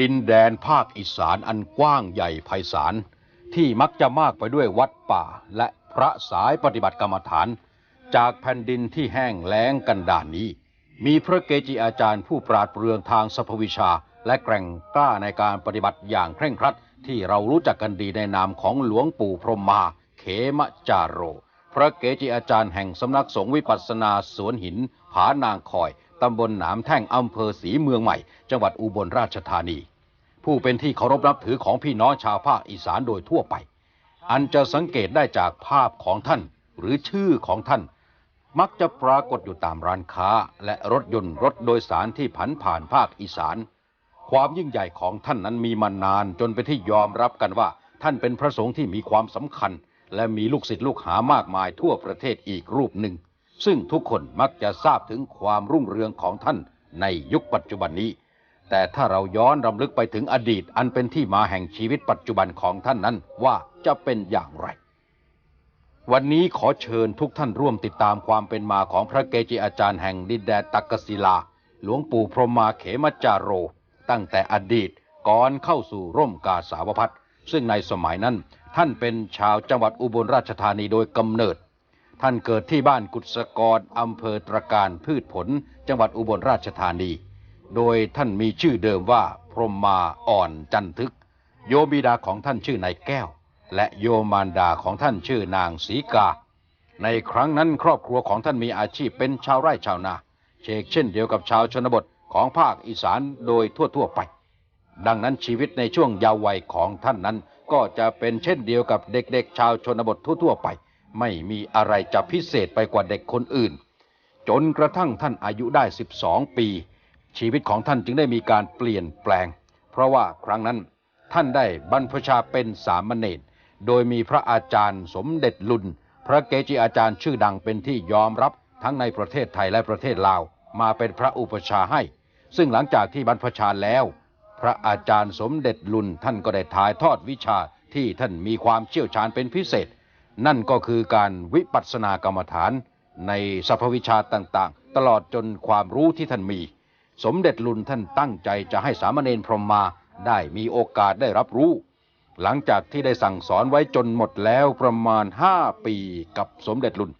ดินแดนภาคอีสานอันกว้างใหญ่ไพศาลที่มักจะมากไปด้วยวัดป่าและพระสายปฏิบัติกรรมฐาน จากแผ่นดินที่แห้งแล้งกันดานนี้ มีพระเกจิอาจารย์ผู้ปราดเปรื่องทางสพวิชา และแกร่งกล้าในการปฏิบัติอย่างเคร่งครัด ที่เรารู้จักกันดีในนามของหลวงปู่พรหมมาเขมจาโร พระเกจิอาจารย์แห่งสำนักสงฆ์วิปัสสนาสวนหิน ผานางคอย ตำบลหนามแท่งอำเภอศรีเมืองใหม่ จังหวัดอุบลราชธานี ผู้เป็นที่เคารพนับถือของพี่น้องชาวภาคอีสานโดยทั่วไป อันจะสังเกตได้จากภาพของท่านหรือชื่อของท่าน มักจะปรากฏอยู่ตามร้านค้าและรถยนต์รถโดยสารที่ผันผ่านภาคอีสาน ความยิ่งใหญ่ของท่านนั้นมีมานานจนเป็นที่ยอมรับกันว่า ท่านเป็นพระสงฆ์ที่มีความสำคัญ และมีลูกศิษย์ลูกหามากมายทั่วประเทศอีกรูปหนึ่ง ซึ่งทุกคนมักจะทราบถึงความรุ่งเรืองของท่านในยุคปัจจุบันนี้ แต่ถ้าเราย้อนรำลึกไปถึงอดีตอันเป็นที่มาแห่งชีวิตปัจจุบันของท่านนั้นว่าจะเป็นอย่างไร วันนี้ขอเชิญทุกท่านร่วมติดตามความเป็นมาของพระเกจิอาจารย์แห่งดินแดนตักกศิลา หลวงปู่พรหมาเขมจาโร ตั้งแต่อดีตก่อนเข้าสู่ร่มกาสาวพัฒน์ซึ่งในสมัยนั้นท่านเป็นชาวจังหวัดอุบลราชธานีโดยกำเนิด ท่านเกิดที่บ้านกุศกรอำเภอตรการพืชผล จังหวัดอุบลราชธานี โดยท่านมีชื่อเดิมว่าพรหมมาอ่อนจันทึก โยบิดาของท่านชื่อนายแก้ว และโยมารดาของท่านชื่อนางศรีกา ในครั้งนั้นครอบครัวของท่านมีอาชีพเป็นชาวไร่ชาวนาเชกเช่นเดียวกับชาวชนบทของภาคอีสานโดยทั่วๆไป ดังนั้นชีวิตในช่วงยาววัยของท่านนั้นก็จะเป็นเช่นเดียวกับเด็กๆ ชาวชนบททั่วๆไป ไม่มีอะไรจะพิเศษไปกว่าเด็กคนอื่น จนกระทั่งท่านอายุได้ 12 ปี ชีวิตของท่านจึงได้มีการเปลี่ยนแปลง เพราะว่าครั้งนั้นท่านได้บรรพชาเป็นสามเณรโดยมีพระอาจารย์สมเด็จลุน พระเกจิอาจารย์ชื่อดังเป็นที่ยอมรับทั้งในประเทศไทยและประเทศลาว มาเป็นพระอุปชาให้ ซึ่งหลังจากที่บรรพชาแล้ว พระอาจารย์สมเด็จลุนท่านก็ได้ถ่ายทอดวิชาที่ท่านมีความเชี่ยวชาญเป็นพิเศษ นั่นก็คือการวิปัสสนากรรมฐานในสรรพวิชาต่างๆ ตลอดจนความรู้ที่ท่านมี สมเด็จลุนท่านตั้งใจจะให้สามเณรพรหมมาได้มีโอกาสได้รับรู้ หลังจากที่ได้สั่งสอนไว้จนหมดแล้วประมาณห้าปีกับสมเด็จลุน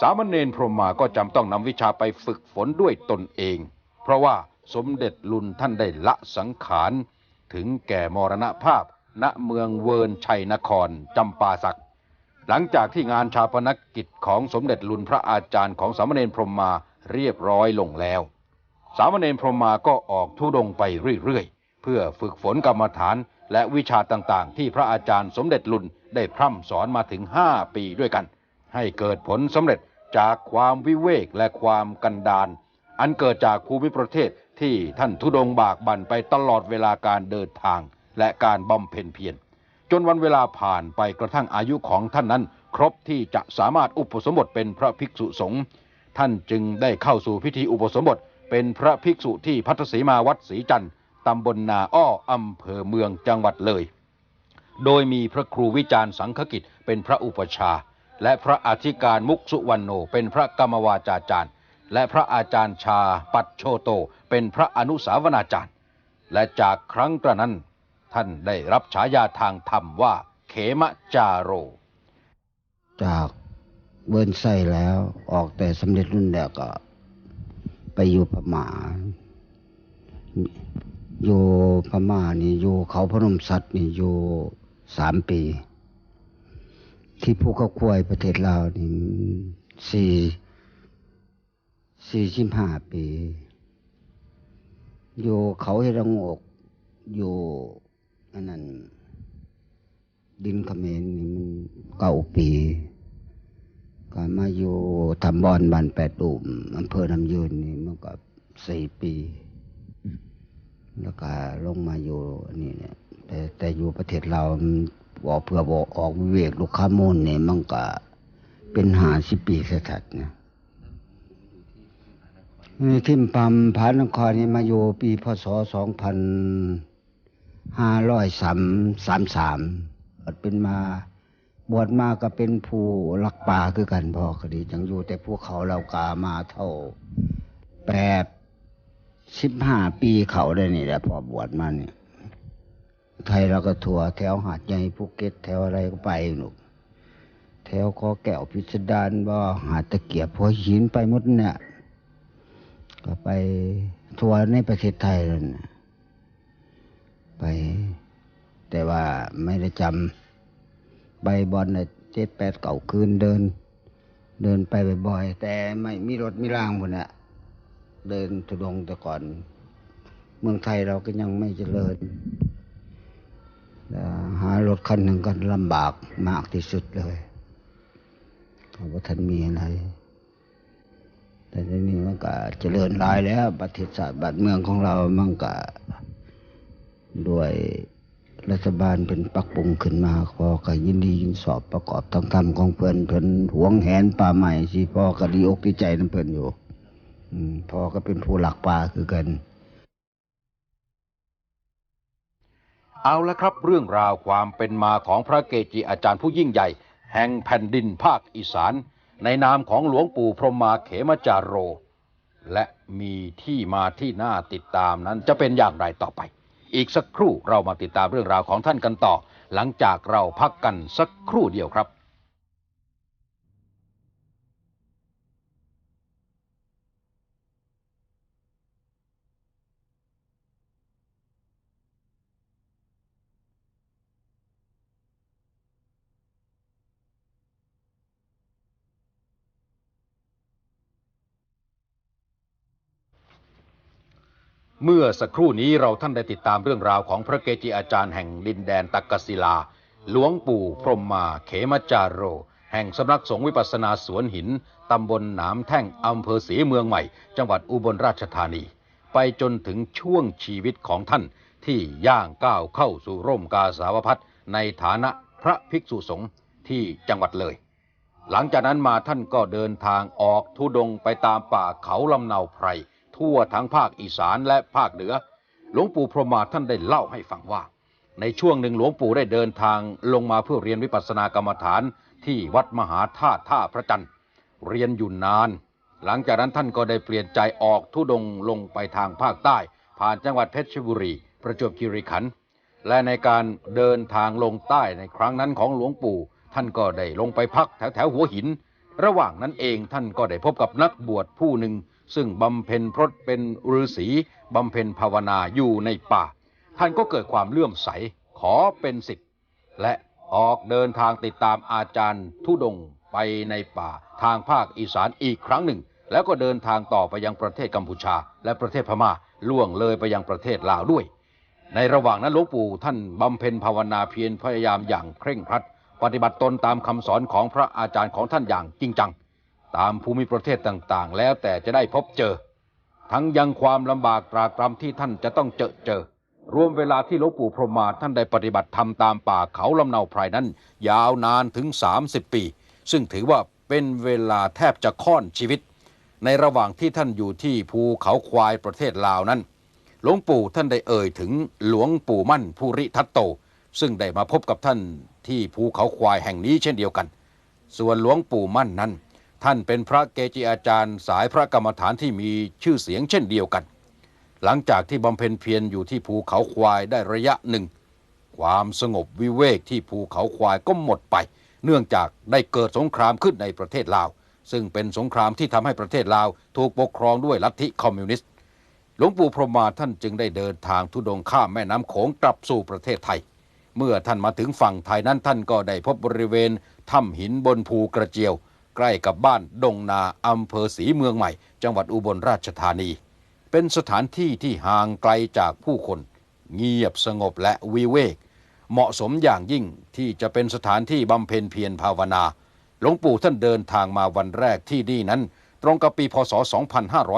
สามเณรพรหมมาก็จำต้องนำวิชาไปฝึกฝนด้วยตนเอง เพราะว่าสมเด็จลุนท่านได้ละสังขาร ถึงแก่มรณภาพ ณเมืองเวิร์นชัยนครจำปาสัก หลังจากที่งานชาปนกิจของสมเด็จลุนพระอาจารย์ของสามเณรพรมมาเรียบร้อยลงแล้ว สามเณรพรมมาก็ออกทุดงไปเรื่อยๆ เพื่อฝึกฝนกรรมฐานและวิชาต่างๆ ที่พระอาจารย์สมเด็จลุนได้พร่ำสอนมาถึงห้าปีด้วยกัน ให้เกิดผลสำเร็จจากความวิเวกและความกันดารอันเกิดจากภูมิประเทศที่ท่านทุดงบากบั่นไปตลอดเวลาการเดินทางและการบำเพ็ญเพียร จนวันเวลาผ่านไปกระทั่งอายุของท่านนั้น ครบที่จะสามารถอุปสมบทเป็นพระภิกษุสงฆ์ท่านจึงได้เข้าสู่พิธีอุปสมบทเป็นพระภิกษุที่พัทธสีมาวัดศรีจันทร์ตำบลนาอ้ออำเภอเมืองจังหวัดเลย โดยมีพระครูวิจารณ์สังฆกิจเป็นพระอุปชา และพระอธิการมุกสุวรรณโนเป็นพระกรรมวาจาจารย์ และพระอาจารย์ชาปัจโชโต เป็นพระอนุสาวนาจารย์ และจากครั้งกระนั้น ท่านได้รับฉายาทางธรรมว่า เขมจาโร จากเบิร์นไส้แล้วออกแต่สำเร็จรุ่นแล้วก็ ไปอยู่พม่าอยู่พม่านี่อยู่เขาพนมสัตว์นี่อยู่สามปี ที่ภูเขาควยประเทศลาวนี่สี่สี่สิบห้าปี อยู่เขาเฮรังอก อยู่ อันนั้นดินเขมรนี่มันเก้าปีก็มาอยู่ทำบอนบ้านแปดดุมอำเภอน้ำยืนนี่มันก็สี่ปี แล้วก็ลงมาอยู่นี่เนี่ย แต่แต่อยู่ประเทศเราบอกเพื่อบอกออกวิเวกลูกค้ามูลเนี่ยมันก็เป็นหาสิบปีสัดเนี่ยนี่ทิมปัมผานครนี่มาอยู่ปีพศสองพัน ห้าร้อยสามสามสามเป็นมาบวชมาก็เป็นผู้รักป่าคือกันพอคดีจังอยู่แต่พวกเขาเรากามาเท่าแปดสิบห้าปีเขาได้นี่แหละพอบวชมาเนี่ยไทยเราก็ทัวร์แถวหาดใหญ่ภูเก็ตแถวอะไรก็ไปหนูกแถวคอแก้วพิสดารบ่หาดตะเกียบหัวหินไปหมดเนี่ย ก็ไปทัวร์ในประเทศไทยนั่นน่ะ ไป แต่ว่าไม่ได้จำใบบอลน่ะเจ็ดแปดเก่าคืนเดิน เดินไปบ่อยๆแต่ไม่มีรถมีรางหมดน่ะเดินทุดงแต่ก่อน เมืองไทยเราก็ยังไม่เจริญหารถคันหนึ่งก็ลำบากมากที่สุดเลยเพราะว่าท่านมีอะไร แต่ทีนี้มันก็เจริญหลายแล้วประเทศชาติบ้านเมืองของเรามันก็ ด้วยรัฐบาลเป็นปักปรุงขึ้นมาพอก็ยินดียินสอบประกอบทางธรรมของเพื่อนเพิ่นหวงแหนป่าใหม่สิพ่อก็ดีอกดีใจน้ำเพิ่นอยู่พ่อก็เป็นผู้หลักป่าคือกัน เอาละครับเรื่องราวความเป็นมาของพระเกจิอาจารย์ผู้ยิ่งใหญ่ แห่งแผ่นดินภาคอีสาน ในนามของหลวงปู่พรหมาเขมจารโร และมีที่มาที่น่าติดตามนั้นจะเป็นอย่างไรต่อไป อีกสักครู่เรามาติดตามเรื่องราวของท่านกันต่อ หลังจากเราพักกันสักครู่เดียวครับ เมื่อสักครู่นี้เราท่านได้ติดตามเรื่องราวของพระเกจิอาจารย์แห่งดินแดนตักกศิลา หลวงปู่พรมมาเขมจาโร แห่งสำนักสงฆ์วิปัสนาสวนหิน ตำบลหนามแท่งอำเภอศรีเมืองใหม่ จังหวัดอุบลราชธานี ไปจนถึงช่วงชีวิตของท่านที่ย่างก้าวเข้าสู่ร่มกาสาวพัฒน์ในฐานะพระภิกษุสงฆ์ที่จังหวัดเลย หลังจากนั้นมาท่านก็เดินทางออกทุดงไปตามป่าเขาลำเนาไพร ทั่วทั้งภาคอีสานและภาคเหนือ หลวงปู่พรหมาท่านได้เล่าให้ฟังว่า ในช่วงหนึ่งหลวงปู่ได้เดินทางลงมาเพื่อเรียนวิปัสสนากรรมฐานที่วัดมหาธาตุท่าพระจันทร์เรียนอยู่นาน หลังจากนั้นท่านก็ได้เปลี่ยนใจออกทุดงลงไปทางภาคใต้ ผ่านจังหวัดเพชรบุรี ประจวบคีรีขันธ์และในการเดินทางลงใต้ในครั้งนั้นของหลวงปู่ ท่านก็ได้ลงไปพักแถวแถวหัวหิน ระหว่างนั้นเองท่านก็ได้พบกับนักบวชผู้หนึ่ง ซึ่งบำเพ็ญพรตเป็นฤาษีบำเพ็ญภาวนาอยู่ในป่า ท่านก็เกิดความเลื่อมใสขอเป็นศิษย์และออกเดินทางติดตามอาจารย์ทุดงไปในป่าทางภาคอีสานอีกครั้งหนึ่ง แล้วก็เดินทางต่อไปยังประเทศกัมพูชา และประเทศพม่าล่วงเลยไปยังประเทศลาวด้วย ในระหว่างนั้นหลวงปู่ท่านบำเพ็ญภาวนาเพียรพยายามอย่างเคร่งครัด ปฏิบัติตนตามคำสอนของพระอาจารย์ของท่านอย่างจริงจัง ตามภูมิประเทศต่างๆ แล้วแต่จะได้พบเจอ ทั้งยังความลำบากตรากตรำที่ท่านจะต้องเจอเจอ รวมเวลาที่หลวงปู่พรหมมาท่านได้ปฏิบัติธรรมตามป่าเขาลำเนาไพรนั้น ยาวนานถึง 30 ปี ซึ่งถือว่าเป็นเวลาแทบจะค่อนชีวิต ในระหว่างที่ท่านอยู่ที่ภูเขาควายประเทศลาวนั้นหลวงปู่ท่านได้เอ่ยถึงหลวงปู่มั่นภูริทัตโต ซึ่งได้มาพบกับท่านที่ภูเขาควายแห่งนี้เช่นเดียวกัน ส่วนหลวงปู่มั่นนั้น ท่านเป็นพระเกจิอาจารย์สายพระกรรมฐานที่มีชื่อเสียงเช่นเดียวกัน หลังจากที่บำเพ็ญเพียรอยู่ที่ภูเขาควายได้ระยะหนึ่ง ความสงบวิเวกที่ภูเขาควายก็หมดไป เนื่องจากได้เกิดสงครามขึ้นในประเทศลาว ซึ่งเป็นสงครามที่ทำให้ประเทศลาว ถูกปกครองด้วยลัทธิคอมมิวนิสต์หลวงปู่พรหมาท่านจึงได้เดินทางทุดงข้ามแม่น้ำโขงกลับสู่ประเทศไทย เมื่อท่านมาถึงฝั่งไทยนั้นท่านก็ได้พบบริเวณถ้ำหินบนภูกระเจียว ใกล้กับบ้านดงนาอำเภอศรีเมืองใหม่ จังหวัดอุบลราชธานี เป็นสถานที่ที่ห่างไกลจากผู้คน เงียบสงบและวิเวก เหมาะสมอย่างยิ่งที่จะเป็นสถานที่บำเพ็ญเพียรภาวนา หลวงปู่ท่านเดินทางมาวันแรกที่นี่นั้น ตรงกับปีพศ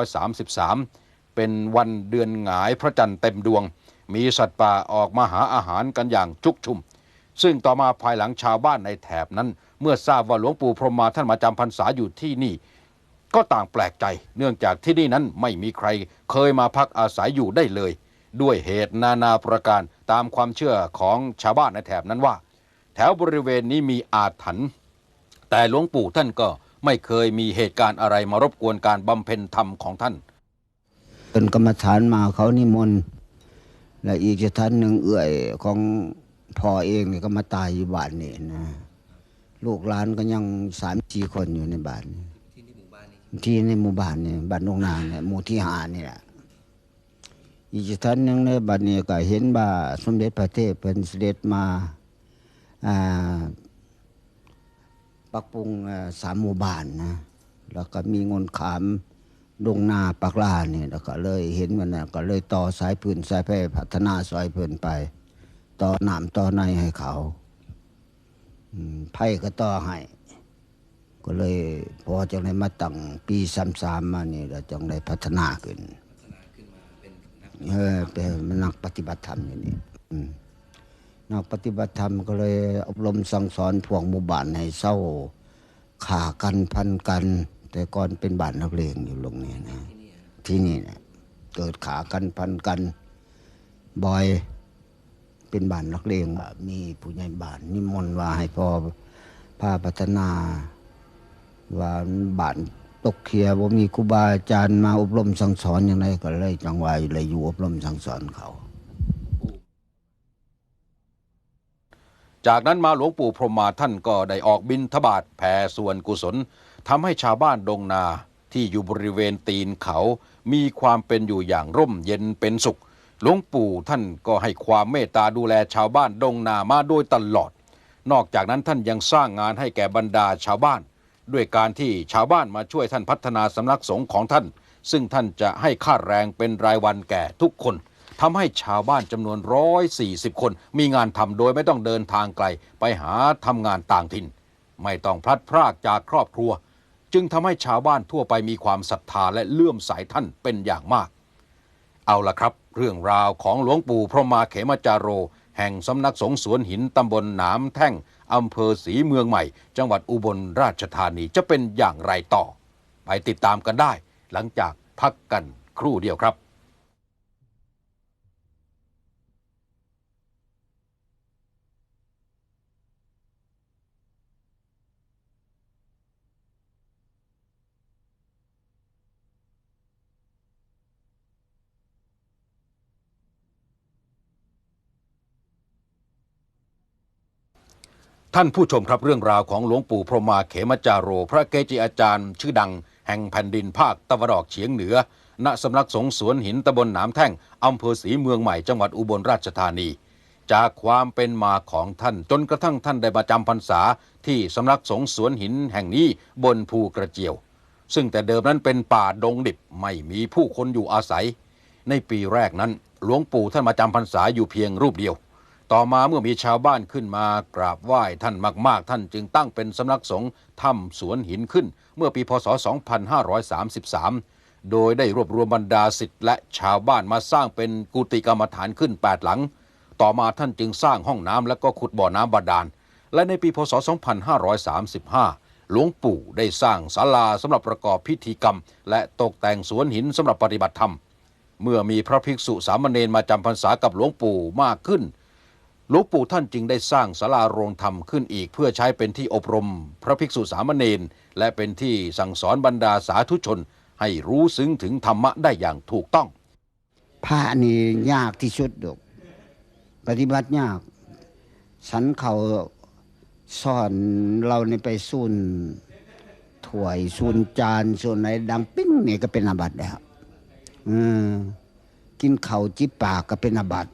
2533 เป็นวันเดือนหงายพระจันทร์เต็มดวง มีสัตว์ป่าออกมาหาอาหารกันอย่างชุกชุม ซึ่งต่อมาภายหลังชาวบ้านในแถบนั้น เมื่อทราบว่าหลวงปู่พรหมมาท่านมาจำพรรษาอยู่ที่นี่ ก็ต่างแปลกใจ เนื่องจากที่นี่นั้นไม่มีใครเคยมาพักอาศัยอยู่ได้เลย ด้วยเหตุนานาประการตามความเชื่อของชาวบ้านในแถบนั้นว่า แถวบริเวณนี้มีอาถรรพ์แต่หลวงปู่ท่านก็ไม่เคยมีเหตุการณ์อะไรมารบกวนการบำเพ็ญธรรมของท่านเป็นกรรมฐานมาเขานิมนต์และอีกสถานหนึ่งเอื่อยของ พ่อเองนี่ก็มาตายอยู่บ้านนี่นะ ลูกหลานก็ยังสามสี่คนอยู่ในบ้านนี่ที่ในหมู่บ้านนี่บ้านนงนางเนี่ยหมู่ที่หานี่แหละอีกสถานหนึ่งในบ้านนี้ก็เห็นว่าสมเด็จพระเทพเป็นเสด็จมาปรับปรุงสามหมู่บ้านนะ แล้วก็มีงนขามดงนาปักลาเนี่ยแล้วก็เลยเห็นมันนะก็เลยต่อสายพื้นสายแพร่พัฒนาซอยพื้นไป ต่อหนามต่อในให้เขาไผ่ก็ต่อให้ ก็เลยพอจังได้มาตั้งปีสามสามมานี่แล้วจังได้พัฒนาขึ้นเออเป็นนักปฏิบัติธรรมอยู่นี่อืมนักปฏิบัติธรรมก็เลยอบรมสั่งสอนพวกหมู่บ้านให้เศร้าขากันพันกัน แต่ก่อนเป็นบ้านนักเลงอยู่ลงนี้นะ ที่นี่นะเกิดขากันพันกันบ่อย เป็นบ้านนักเลงอะมีผู้ใหญ่บ้านนิมนต์ว่าให้พอพาพัฒนา ว่าบ้านตกเคียว่ามีครูบาอาจารย์มาอบรมสั่งสอนอย่างไรก็เลยจังหวะเลยอยู่อบรมสั่งสอนเขา จากนั้นมาหลวงปู่พรหมมาท่านก็ได้ออกบินทบาทแผ่ส่วนกุศลทำให้ชาวบ้านดงนาที่อยู่บริเวณตีนเขา มีความเป็นอยู่อย่างร่มเย็นเป็นสุข หลวงปู่ท่านก็ให้ความเมตตาดูแลชาวบ้านดงนามาโดยตลอด นอกจากนั้นท่านยังสร้างงานให้แก่บรรดาชาวบ้าน ด้วยการที่ชาวบ้านมาช่วยท่านพัฒนาสำนักสงฆ์ของท่าน ซึ่งท่านจะให้ค่าแรงเป็นรายวันแก่ทุกคนทำให้ชาวบ้านจำนวนร้อยสี่สิบคน มีงานทำโดยไม่ต้องเดินทางไกล ไปหาทำงานต่างถิ่น ไม่ต้องพลัดพรากจากครอบครัว จึงทำให้ชาวบ้านทั่วไปมีความศรัทธาและเลื่อมใสท่านเป็นอย่างมาก เอาละครับ เรื่องราวของหลวงปู่พระมาเขมจาโร แห่งสำนักสงฆ์สวนหินตำบลหนามแท่งอำเภอศรีเมืองใหม่ จังหวัดอุบลราชธานีจะเป็นอย่างไรต่อ ไปติดตามกันได้ หลังจากพักกันครู่เดียวครับ ท่านผู้ชมครับเรื่องราวของหลวงปู่พรหมาเขมจาโร พระเกจิอาจารย์ ชื่อดัง แห่งแผ่นดินภาคตะวันออกเฉียงเหนือ ณสำนักสงฆ์สวนหินตำบลหนามแท่งอำเภอศรีเมืองใหม่จังหวัดอุบลราชธานี จากความเป็นมาของท่านจนกระทั่งท่านได้มาจำพรรษา ที่สำนักสงฆ์สวนหินแห่งนี้บนภูกระเจียว ซึ่งแต่เดิมนั้นเป็นป่าดงดิบไม่มีผู้คนอยู่อาศัย ในปีแรกนั้น หลวงปู่ท่านมาจำพรรษาอยู่เพียงรูปเดียว ต่อมาเมื่อมีชาวบ้านขึ้นมากราบไหว้ท่านมาก ๆ ท่านจึงตั้งเป็นสำนักสงฆ์ถ้ำสวนหินขึ้น เมื่อปีพศ 2533 โดยได้รวบรวมบรรดาศิษย์และชาวบ้านมาสร้างเป็นกุฏิกรรมฐานขึ้น 8 หลัง ต่อมาท่านจึงสร้างห้องน้ำและก็ขุดบ่อน้ำบาดาล และในปีพศ 2535 หลวงปู่ได้สร้างศาลาสำหรับประกอบพิธีกรรม และตกแต่งสวนหินสำหรับปฏิบัติธรรม เมื่อมีพระภิกษุสามเณรมาจำพรรษากับหลวงปู่มากขึ้น หลวงปู่ท่านจึงได้สร้างศาลาโรงธรรมขึ้นอีก เพื่อใช้เป็นที่อบรม พระภิกษุสามเณรและเป็นที่สั่งสอนบรรดาสาธุชน ให้รู้ซึ้งถึงธรรมะได้อย่างถูกต้อง พระนี่ยากที่สุดดอกปฏิบัติยาก สันเขาสอนเราในไปสูนถ้วยสูนจานส่วนไหนดังปิ้งนี่ก็เป็นอาบัติแล้วกินเขาจิบปากก็เป็นอาบัติ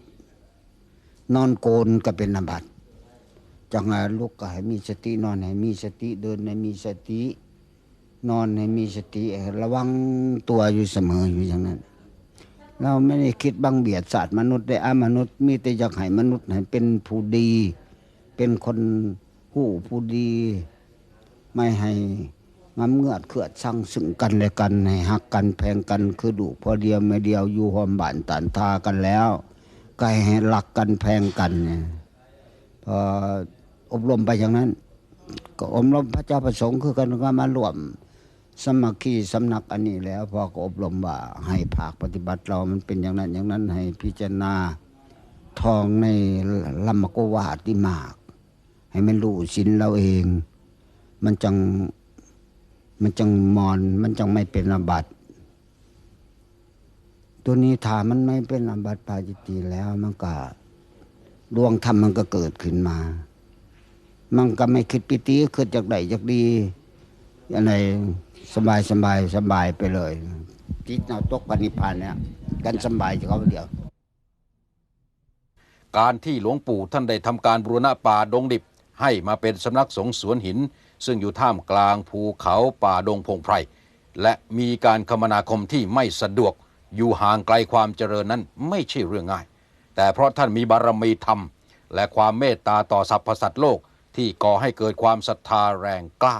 นอนโกนก็เป็นอาบัตจังไงลูกก็ให้มีสตินอนให้มีสติเดินให้มีสติ นอนให้มีสติระวังตัวอยู่เสมออยู่อย่างนั้น เราไม่ได้คิดบังเบียดศาสตร์มนุษย์ได้อามนุษย์ มีแต่อยากให้มนุษย์ให้เป็นผู้ดี เป็นคนหู้ผู้ดี ไม่ให้งำเงือดเขือดสั่งซึ่งกันและกันให้หักกันแพงกันคือดุพอเดียวไม่เดียวอยู่หอมบานตานทากันแล้ว ไก็ให้รักกันแพงกันเนี่ยพออบรมไปอย่างนั้น ก็อบรมพระเจ้าประสงค์คือกันก็มารวมสมัคคีสำนักอันนี้แล้วพอก็อบรมว่าให้ภาคปฏิบัติเรามันเป็นอย่างนั้น อย่างนั้นให้พิจารณาทองในลำมกวาติมาก ให้มันรู้สินเราเอง มันจังมันจังมอน มันจังไม่เป็นอาบัติ ตัวนี้ถามมันไม่เป็นอบัติปาจิตตีแล้วมันก็ดวงธรรมมันก็เกิดขึ้นมา มันก็ไม่คิดปิติคิดจากใดจากดีอะไรสบายสบายสบายไปเลยจิตเราตกปณิพพานเนี่ยกันสบายจะเขาเดียว การที่หลวงปู่ท่านได้ทำการบูรณะป่าดงดิบ ให้มาเป็นสำนักสงฆ์สวนหิน ซึ่งอยู่ท่ามกลางภูเขาป่าดงพงไพรและมีการคมนาคมที่ไม่สะดวก อยู่ห่างไกลความเจริญนั้นไม่ใช่เรื่องง่าย แต่เพราะท่านมีบารมีธรรม และความเมตตาต่อสรรพสัตว์โลกที่ก่อให้เกิดความศรัทธาแรงกล้า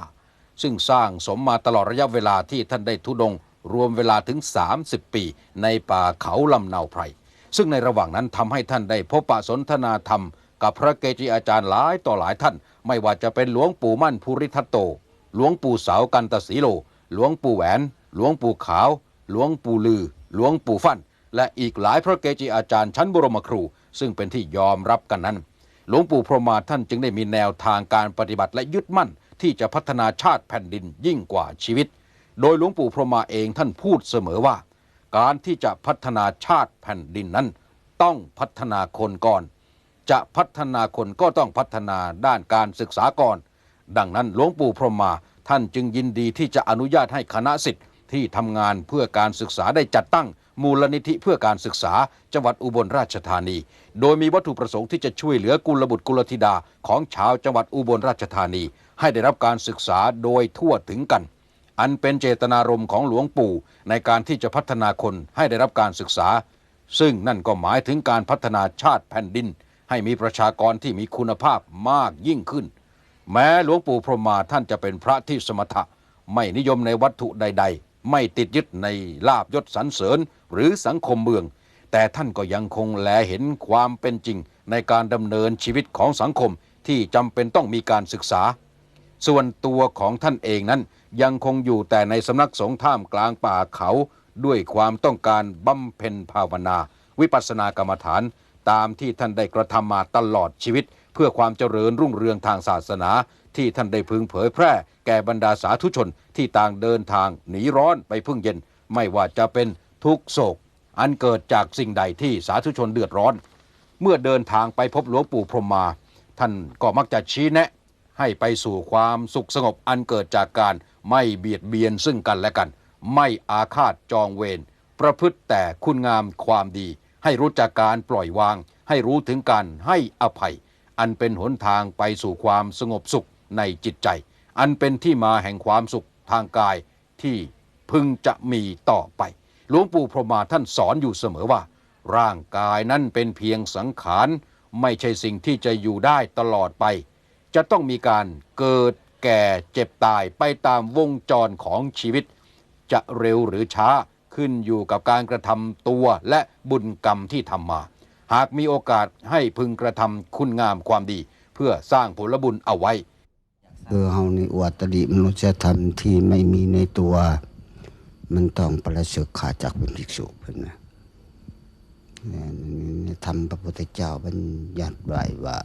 ซึ่งสร้างสมมาตลอดระยะเวลาที่ท่านได้ทุดง รวมเวลาถึง 30 ปี ในป่าเขาลำเนาไพร ซึ่งในระหว่างนั้นทำให้ท่านได้พบปะสนทนาธรรม กับพระเกจิอาจารย์หลายต่อหลายท่าน ไม่ว่าจะเป็นหลวงปู่มั่นภูริทัตโต หลวงปู่เสากันตสีโล หลวงปู่แหวน หลวงปู่ขาว หลวงปู่ลือ หลวงปู่ฟั่น และอีกหลายพระเกจิอาจารย์ชั้นบรมครู ซึ่งเป็นที่ยอมรับกันนั้น หลวงปู่พรหมาท่านจึงได้มีแนวทางการปฏิบัติและยึดมั่น ที่จะพัฒนาชาติแผ่นดินยิ่งกว่าชีวิต โดยหลวงปู่พรหมาเองท่านพูดเสมอว่า การที่จะพัฒนาชาติแผ่นดินนั้น ต้องพัฒนาคนก่อน จะพัฒนาคนก็ต้องพัฒนาด้านการศึกษาก่อน ดังนั้นหลวงปู่พรหมาท่านจึงยินดีที่จะอนุญาตให้คณะสิทธิ ที่ทำงานเพื่อการศึกษาได้จัดตั้งมูลนิธิเพื่อการศึกษาจังหวัดอุบลราชธานี โดยมีวัตถุประสงค์ที่จะช่วยเหลือกุลบุตรกุลธิดาของชาวจังหวัดอุบลราชธานี ให้ได้รับการศึกษาโดยทั่วถึงกัน อันเป็นเจตนารมณ์ของหลวงปู่ในการที่จะพัฒนาคนให้ได้รับการศึกษา ซึ่งนั่นก็หมายถึงการพัฒนาชาติแผ่นดิน ให้มีประชากรที่มีคุณภาพมากยิ่งขึ้น แม้หลวงปู่พรหมาท่านจะเป็นพระที่สมถะไม่นิยมในวัตถุใด ๆ ไม่ติดยึดในลาบยศสรรเสริญหรือสังคมเมือง แต่ท่านก็ยังคงแลเห็นความเป็นจริงในการดำเนินชีวิตของสังคมที่จำเป็นต้องมีการศึกษา ส่วนตัวของท่านเองนั้นยังคงอยู่แต่ในสำนักสงฆ์ท่ามกลางป่าเขาด้วยความต้องการบำเพ็ญภาวนา วิปัสสนากรรมฐาน ตามที่ท่านได้กระทำมาตลอดชีวิต เพื่อความเจริญรุ่งเรืองทางศาสนา ที่ท่านได้พึงเผยแพร่ แก่บรรดาสาธุชนที่ต่างเดินทางหนีร้อนไปพึ่งเย็น ไม่ว่าจะเป็นทุกโศก อันเกิดจากสิ่งใดที่สาธุชนเดือดร้อน เมื่อเดินทางไปพบหลวงปู่พรหมมา ท่านก็มักจะชี้แนะ ให้ไปสู่ความสุขสงบอันเกิดจากการไม่เบียดเบียนซึ่งกันและกัน ไม่อาฆาตจองเวรประพฤติแต่คุณงามความดี ให้รู้จักการปล่อยวาง ให้รู้ถึงการให้อภัย อันเป็นหนทางไปสู่ความสงบสุข ในจิตใจ อันเป็นที่มาแห่งความสุขทางกายที่พึงจะมีต่อไป หลวงปู่พรหมาท่านสอนอยู่เสมอว่า ร่างกายนั้นเป็นเพียงสังขาร ไม่ใช่สิ่งที่จะอยู่ได้ตลอดไป จะต้องมีการเกิดแก่เจ็บตายไปตามวงจรของชีวิต จะเร็วหรือช้าขึ้นอยู่กับการกระทำตัวและบุญกรรมที่ทำมา หากมีโอกาสให้พึงกระทำคุณงามความดี เพื่อสร้างผลบุญเอาไว้ คือเฮานี่อวตดิมนุษยธรรมที่ไม่มีในตัว มันต้องประเสริฐขาจากเป็นภิกษุเพิ่นนะในธรรมพระพุทธเจ้าบัญญัติไว้ว่า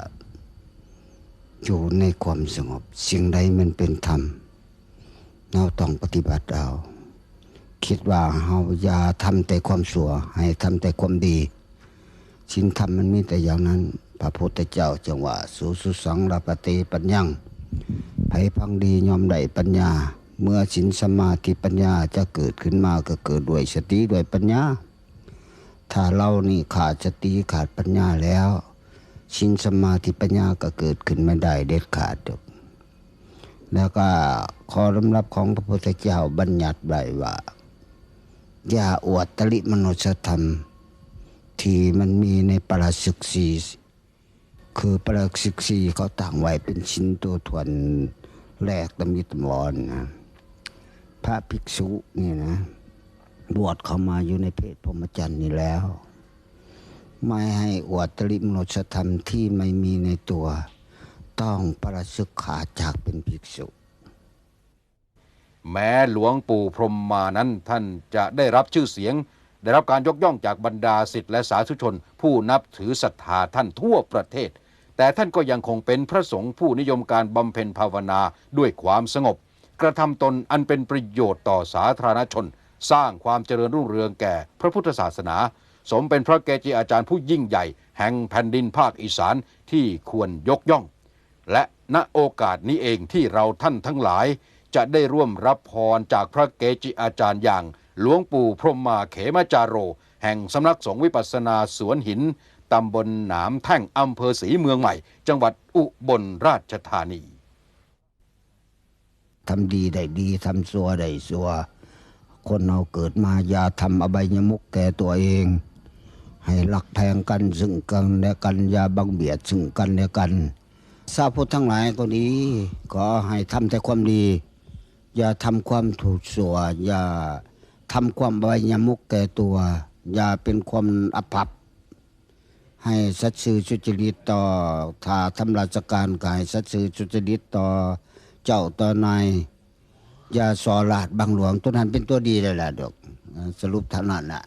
อยู่ในความสงบ สิ่งใดมันเป็นธรรมเราต้องปฏิบัติเอาคิดว่าเฮาอย่าทำแต่ความชั่วให้ทำแต่ความดีชินธรรมมันมีแต่อย่างนั้น พระพุทธเจ้าจังว่าสุสุสังรปฏิปัญญัง ไผพังดียอมได้ปัญญา เมื่อสินสมาธิปัญญาจะเกิดขึ้นมาก็เกิดด้วยสติด้วยปัญญา ถ้าเรานี่ขาดสติขาดปัญญาแล้วสินสมาธิปัญญาก็เกิดขึ้นไม่ได้เด็ดขาดดอกแล้วก็ขอรำรับของพระพุทธเจ้าบัญญัติไว้ว่าอย่าอวดตริมนุษยธรรม ที่มันมีในปราศึกสี คือปรักษิกสีเขาต่างไว้เป็นชิ้นตัวทวนแรกตมิตำวอนนะพระภิกษุนี่นะ บวชเข้ามาอยู่ในเพศพรหมจรรย์นี่แล้ว ไม่ให้อวดตริมนุษธรรมที่ไม่มีในตัว ต้องประศึกขาจากเป็นภิกษุ แม้หลวงปู่พรหมมานั้นท่านจะได้รับชื่อเสียง ได้รับการยกย่องจากบรรดาศิษย์และสาธุชน ผู้นับถือศรัทธาท่านทั่วประเทศ แต่ท่านก็ยังคงเป็นพระสงฆ์ผู้นิยมการบำเพ็ญภาวนาด้วยความสงบ กระทำตนอันเป็นประโยชน์ต่อสาธารณชน สร้างความเจริญรุ่งเรืองแก่พระพุทธศาสนา สมเป็นพระเกจิอาจารย์ผู้ยิ่งใหญ่ แห่งแผ่นดินภาคอีสานที่ควรยกย่อง และณโอกาสนี้เองที่เราท่านทั้งหลาย จะได้ร่วมรับพรจากพระเกจิอาจารย์อย่าง หลวงปู่พรหมมาเขมจาโร แห่งสำนักสงฆ์วิปัสสนาสวนหิน ตำบลหนามแท่งอำเภอศรีเมืองใหม่ จังหวัดอุบลราชธานีทำดีได้ดีทำซัวได้ซัว คนเราเกิดมาอย่าทำอบายมุกแก่ตัวเอง ให้รักแทงกันซึ่งกันและกันอย่าบังเบียดซึ่งกันและกันสาบพุทธทั้งหลายก็ดีขอให้ทำแต่ความดี อย่าทำความถูกสัวอย่าทำความอบายมุกแก่ตัว อย่าเป็นความอภัพ ให้สัตย์ซื่อสุจริตต่อถ้าทำราชการกายสัตย์ซื่อสุจริตต่อเจ้าต่อนายอย่าสอลาดบางหลวงตัวนั้นเป็นตัวดีเลยล่ะดอกสรุปเท่านั้นแหละ